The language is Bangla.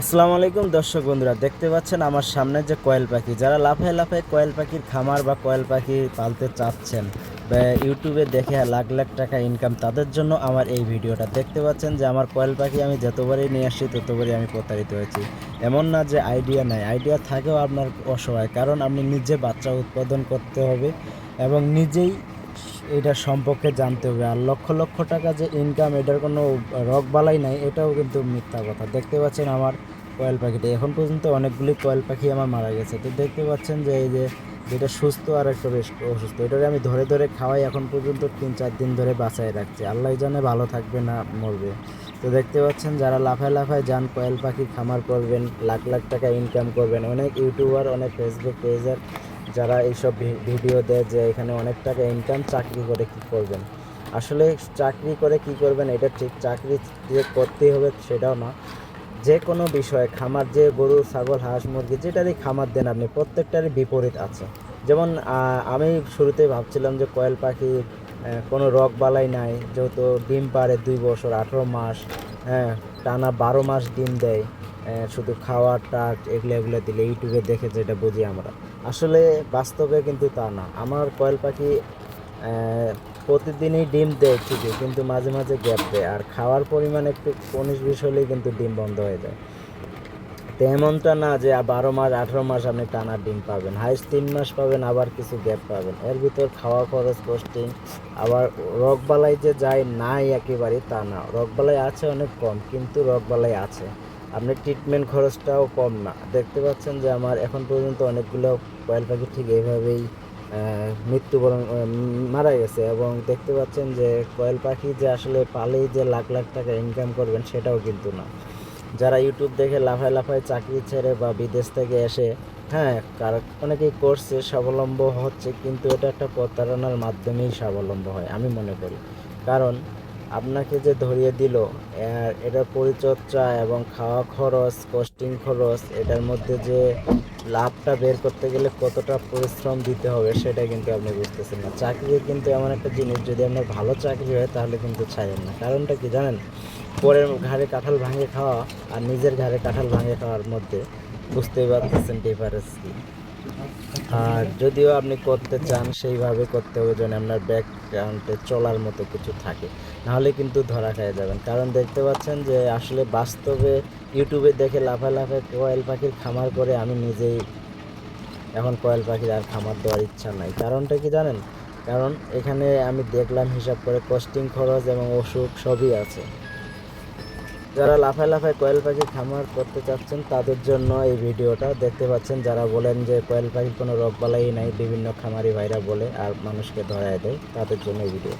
আসসালামু আলাইকুম দর্শক বন্ধুরা, দেখতে পাচ্ছেন আমার সামনে যে কয়েল পাখি। যারা লাফায় লাফায় কয়েল পাখির খামার বা কয়েল পাখি পালতে চাচ্ছেন ইউটিউবে দেখে লাখ লাখ টাকা ইনকাম তাদের জন্য আমার এই ভিডিওটা। দেখতে পাচ্ছেন যে আমার কয়েল পাখি আমি যতবারই নিয়ে আসি, ততবারই আমি প্রতারিত হয়েছি। এমন না যে আইডিয়া নাই। আইডিয়া থাকেও আপনার অসহায়, কারণ আপনি নিজে বাচ্চা উৎপাদন করতে হবে এবং নিজেই এটার সম্পর্কে জানতে হবে। আর লক্ষ লক্ষ টাকা যে ইনকাম এটার কোনো রক বালাই নাই, এটাও কিন্তু মিথ্যা কথা। দেখতে পাচ্ছেন আমার কয়েল পাখিটা। এখন পর্যন্ত অনেকগুলি কয়েল পাখি আমার মারা গেছে। তো দেখতে পাচ্ছেন যে এই যে, যেটা সুস্থ আর একটা বেশ অসুস্থ। এটারে আমি ধরে ধরে খাওয়াই এখন পর্যন্ত তিন চার দিন ধরে বাঁচায় রাখছি। আল্লাহ জানে ভালো থাকবে না মরবে। তো দেখতে পাচ্ছেন যারা লাফায় লাফায় যান, কয়েল পাখি খামার করবেন, লাখ লাখ টাকা ইনকাম করবেন। অনেক ইউটিউবার, অনেক ফেসবুক পেজার যারা এইসব ভিডিও দেয় যে এখানে অনেক টাকা ইনকাম চাকরি করে কি করবেন? আসলে চাকরি করে কি করবেন এটা ঠিক, চাকরি যে করতেই হবে সেটাও না। যে কোনো বিষয়ে খামার, যে গরু, ছাগল, হাঁস, মুরগি, যেটারই খামার দেন আপনি, প্রত্যেকটারই বিপরীত আছে। যেমন আমি শুরুতে ভাবছিলাম যে কয়েল পাখি কোনো রোগ বালাই নাই, যেহেতু ডিম পারে দুই বছর, আঠেরো মাস হ্যাঁ টানা বারো মাস ডিম দেয়। শুধু খাওয়ার টাট এগুলো এগুলো দিলে ইউটিউবে দেখে যেটা বুঝি আমরা। আসলে বাস্তবে কিন্তু তা না। আমার কয়েল পাখি প্রতিদিনই ডিম দেয় ঠিকই, কিন্তু মাঝে মাঝে গ্যাপ দেয়। আর খাওয়ার পরিমাণ একটু উনিশ বিশ হলেই কিন্তু ডিম বন্ধ হয়ে যায়। তো এমনটা না যে বারো মাস, আঠেরো মাস আপনি টানা ডিম পাবেন। হাইস্ট তিন মাস পাবেন, আবার কিছু গ্যাপ পাবেন। এর ভিতর খাওয়া খরচ পোস্টিং আবার রোগবালাই যে যায় নাই একেবারে তা না। রোগবালাই আছে অনেক কম, কিন্তু রোগবালাই আছে। আপনি ট্রিটমেন্ট খরচটাও কম না। দেখতে পাচ্ছেন যে আমার এখন পর্যন্ত অনেকগুলো কয়েল পাখি ঠিক এইভাবেই মৃত্যুবরণ মারা গেছে এবং দেখতে পাচ্ছেন যে কয়েল পাখি যে আসলে পালেই যে লাখ লাখ টাকা ইনকাম করবেন সেটাও কিন্তু না। যারা ইউটিউব দেখে লাফায় লাফায় চাকরি ছেড়ে বা বিদেশ থেকে এসে হ্যাঁ কার অনেকেই করছে স্বাবলম্ব হচ্ছে কিন্তু এটা একটা প্রতারণার মাধ্যমেই স্বাবলম্ব হয়, আমি মনে করি। কারণ আপনাকে যে ধরিয়ে দিল এটার পরিচর্যা এবং খাওয়া খরচ কস্টিং খরচ, এটার মধ্যে যে লাভটা বের করতে গেলে কতটা পরিশ্রম দিতে হবে সেটা কিন্তু আপনি বুঝতেছেন না। চাকরি কিন্তু এমন একটা জিনিস, যদি আপনার ভালো চাকরি হয় তাহলে কিন্তু ছাড়েন না। কারণটা কি জানেন? পরের ঘাড়ে কাঁঠাল ভাঙে খাওয়া আর নিজের ঘাড়ে কাঁঠাল ভাঙে খাওয়ার মধ্যে বুঝতেই পারতেছেন ডিফারেন্স কি। আর যদিও আপনি করতে চান, সেইভাবে করতে হবে যেন আপনার ব্যাকগ্রাউন্ডে চলার মতো কিছু থাকে। নাহলে কিন্তু ধরা খেয়ে যাবেন। কারণ দেখতে পাচ্ছেন যে আসলে বাস্তবে ইউটিউবে দেখে লাফা লাফে কয়েল পাখির খামার করে আমি নিজেই এখন কয়েল পাখির আর খামার দেওয়ার ইচ্ছা নাই। কারণটা কি জানেন? কারণ এখানে আমি দেখলাম হিসাব করে কস্টিং খরচ এবং অসুখ সবই আছে। যারা লাফায় লাফায় কয়েল পাখি খামার করতে চাচ্ছেন, তাদের জন্য এই ভিডিওটা দেখতে পাচ্ছেন। যারা বলেন যে কয়েল পাখির কোনো রোগবালাই নাই, বিভিন্ন খামারি ভাইরা বলে আর মানুষকে ধরায় দেয়, তাদের জন্য এই ভিডিও।